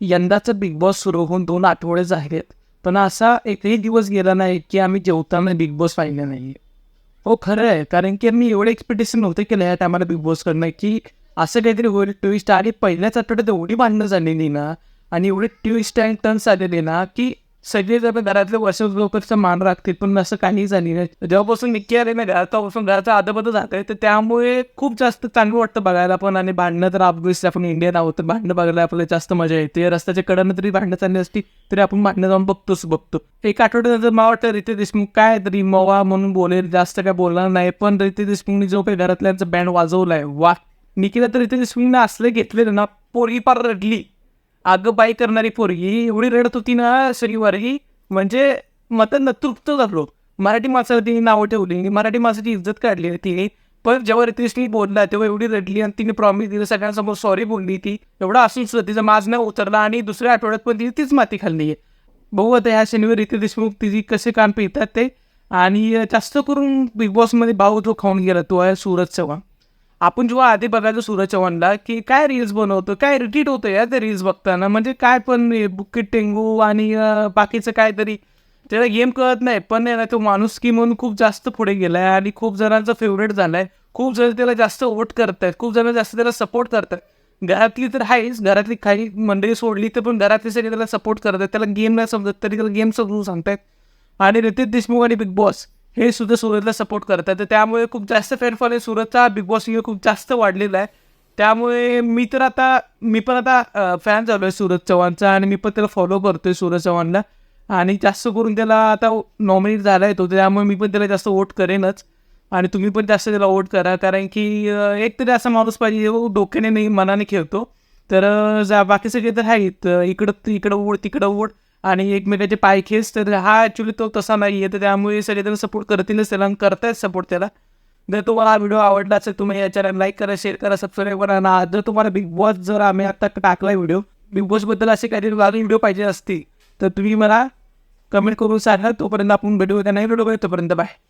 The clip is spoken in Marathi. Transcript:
यंदाचं बिग बॉस सुरू होऊन दोन आठवडे झालेत. पण असा एकही दिवस गेला नाही की आम्ही जेवताना बिग बॉस पाहिलं नाही हो खरं आहे. कारण की मी एवढे एक्सपेक्टेशन नव्हते केलं या टायमाला बिग बॉस करणं की असं काहीतरी होईल. ट्विस्ट आणि पहिल्याच आठवड्यात एवढी भांडणं झालेली ना आणि एवढे ट्विस्ट अँड टर्न्स आलेले ना की सगळे जर घरातले वर्ष लोकांचा मान राखतील पण असं काही झाली नाही. जेव्हापासून निक्की आले ना तेव्हापासून घराचा आदबद जात आहे तर त्यामुळे खूप जास्त चांगलं वाटतं बघायला पण आणि भांडणं तर ऑफकोर्स आपण इंडियन आहोत तर भांडणं बघायला आपल्याला जास्त मजा येते. रस्त्याच्या कडनं तरी भांडणं चालली असती तरी आपण भांडणं जाऊन बघतोच बघतो. एक आठवड्यानंतर मला वाटतं रिते देशमुख काय तरी मवा म्हणून बोलेल जास्त काय बोलणार नाही पण रिते देशमुखनी जो काही घरातल्यांचा बँड वाजवलाय वा निकिला तर रिते देशमुखने असले घेतलेलं ना पोरगी पार रडली. अगं बाई करणारी पोरगी एवढी रडत होती ना शनिवारी म्हणजे मतं तृप्त झालो. मराठी माणसाला तिने नावं ठेवली मराठी माणसाची इज्जत काढली तिने पण जेव्हा रितेशनी बोलला तेव्हा एवढी रडली आणि तिने प्रॉमिस दिलं सगळ्यांसमोर सॉरी बोलली ती. एवढा असून सुद्धा तिचा माज नाही उतरला आणि दुसऱ्या आठवड्यात पण तिने तीच माती खाल्ली. आहे बघू आता ह्या शनिवारी रितेश देशमुख तिची कसे कान पितात ते. आणि जास्त करून बिग बॉसमध्ये भाऊ जो खाऊन गेला तो आहे सूरज चव्हाण. आपण जेव्हा आधी बघायचो सूरज चव्हाणला की काय रील्स बनवतो काय रिटीट होतं या ते रील्स बघताना? म्हणजे काय पण बुकिट टेंगू आणि बाकीचं काहीतरी. त्याला गेम कळत नाही पण आहे ना तो माणूस की म्हणून खूप जास्त पुढे गेला आहे आणि खूप जणांचा फेवरेट झालाय. खूप जण त्याला जास्त वोट करतायत खूप जण जास्त त्याला सपोर्ट करतात घरातली तर आहेच घरातली काही मंडळी सोडली तर पण घरातली सगळी त्याला सपोर्ट करतात त्याला गेम नाही समजत तरी त्याला गेम समजून सांगतायत. आणि रितेश देशमुख आणि बिग बॉस हे सुद्धा सुरतला सपोर्ट करतात. तर त्यामुळे खूप जास्त फॅन आहे. सुरतचा बिग बॉस हे खूप जास्त वाढलेला आहे. त्यामुळे मी तर आता मी पण आता फॅन झालो आहे सूरज चव्हाणचा आणि मी पण त्याला फॉलो करतोय सूरज चव्हाणला. आणि जास्त करून त्याला आता नॉमिनेट झाला आहे तो. त्यामुळे मी पण त्याला जास्त वोट करेनच. आणि तुम्ही पण जास्त त्याला वोट करा. कारण की एक तरी असा माणूस पाहिजे जो डोक्याने नाही मनाने खेळतो. तर जा बाकी सगळे तर आहेत. इकडं इकडं ओढ तिकडं ओढ. आणि एकमेकाचे पाय खेच तर हा ॲक्च्युली तो तसा नाही आहे तर त्यामुळे सगळे त्याला सपोर्ट करतीलच त्याला आणि करतायत सपोर्ट त्याला. जर तुम्हाला हा व्हिडिओ आवडला असेल तुम्ही या चॅनल लाईक करा शेअर करा सबस्क्राईब करा. ना जर तुम्हाला बिग बॉस जर आम्ही आता टाकला व्हिडिओ बिग बॉसबद्दल असे काहीतरी अजून व्हिडिओ पाहिजे असतील तर तुम्ही मला कमेंट करून सांगा. तोपर्यंत आपण भेटू. त्या नाही व्हिडिओ तोपर्यंत बाय